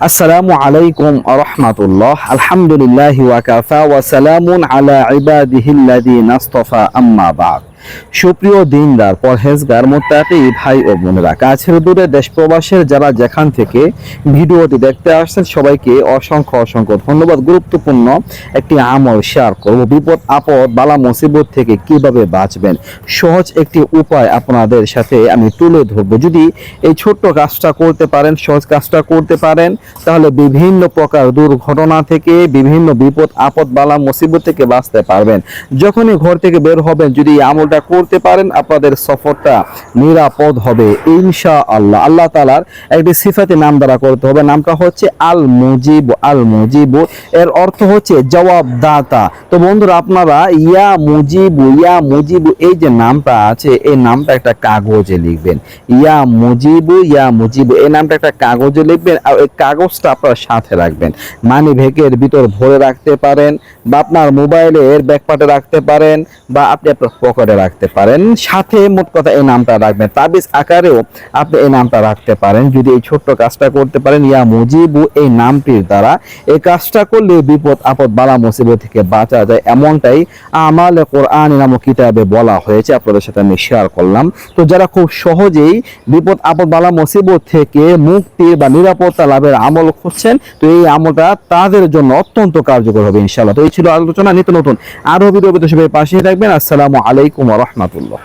আসসালামু আলাইকুম রহমাতুল্লাহ আলহামদুলিল্লাহ ওয়াকাফা ওয়া সালামুন আলা ইবাদিহিল্লাযিনা ইসতাফা আম্মা বাদ সুপ্রিয় দিনদার, পরহেজগার, মোত্তাকি ভাই ও বোনেরা, কাছের দূরে দেশ প্রবাসের যারা যেখান থেকে ভিডিওটি দেখতে আসছেন, সবাইকে অসংখ্য অসংখ্য ধন্যবাদ। গুরুত্বপূর্ণ একটি আমল শেয়ার করব। বিপদ, আপদ, বালা, মুসিবত থেকে কীভাবে বাঁচবেন? সহজ একটি উপায় আপনাদের সাথে আমি তুলে ধরবো। যদি এই ছোট্ট কাজটা করতে পারেন, সহজ কাজটা করতে পারেন, তাহলে বিভিন্ন প্রকার দুর্ঘটনা থেকে, বিভিন্ন বিপদ, আপদ, বালা, মুসিবত থেকে বাঁচতে পারবেন। যখনই ঘর থেকে বের হবেন, যদি এই আমলটা করতে পারেন, আপনাদের সফরটা নিরাপদ হবে ইনশা আল্লাহ আল্লাহ তালার একটি সিফাতে নাম দ্বারা করতে হবে। নামটা হচ্ছে আল মুজিব আল মুজিব এর অর্থ হচ্ছে জবাবদাতা। তো বন্ধুরা, আপনারা ইয়া মুজিবু ইয়া মুজিবু, এই যে নামটা আছে, এই নামটা একটা কাগজে লিখবেন। ইয়া মুজিবু ইয়া মুজিবু, এই নামটা একটা কাগজে লিখবেন আর এই কাগজটা আপনার সাথে রাখবেন। মানি ভেকের ভিতর ভরে রাখতে পারেন বা আপনার মোবাইলের ব্যাকপাটে রাখতে পারেন বা আপনি আপনার পকেটে রাখতে পারেন। সাথে মোট কথা এই নামটা রাখবেন। তাবিজ আকারেও আপনি এই নামটা রাখতে পারেন। যদি এই ছোট্ট কাজটা করতে পারেন, ইয়া মুজিবু এই নামটির দ্বারা। এই কাজটা করলে বিপদ, আপদ, বালা, মুসিবত থেকে বাঁচা যায় এমনটাই আমাল কোরআন নামক কিতাবে বলা হয়েছে। আপনাদের সাথে আমি শেয়ার করলাম। তো যারা খুব সহজেই বিপদ, আপদ, বালা, মুসিবত থেকে মুক্তি বা নিরাপত্তা লাভের আমল খুঁজছেন, তো এই আমলটা তাদের জন্য অত্যন্ত কার্যকর হবে ইনশাআল্লাহ। তো এই ছিল আলোচনা, নিত্য নতুন। আরও ভিডিও পাশে থাকবেন। আসসালামু আলাইকুম রহমতুল্লাহ।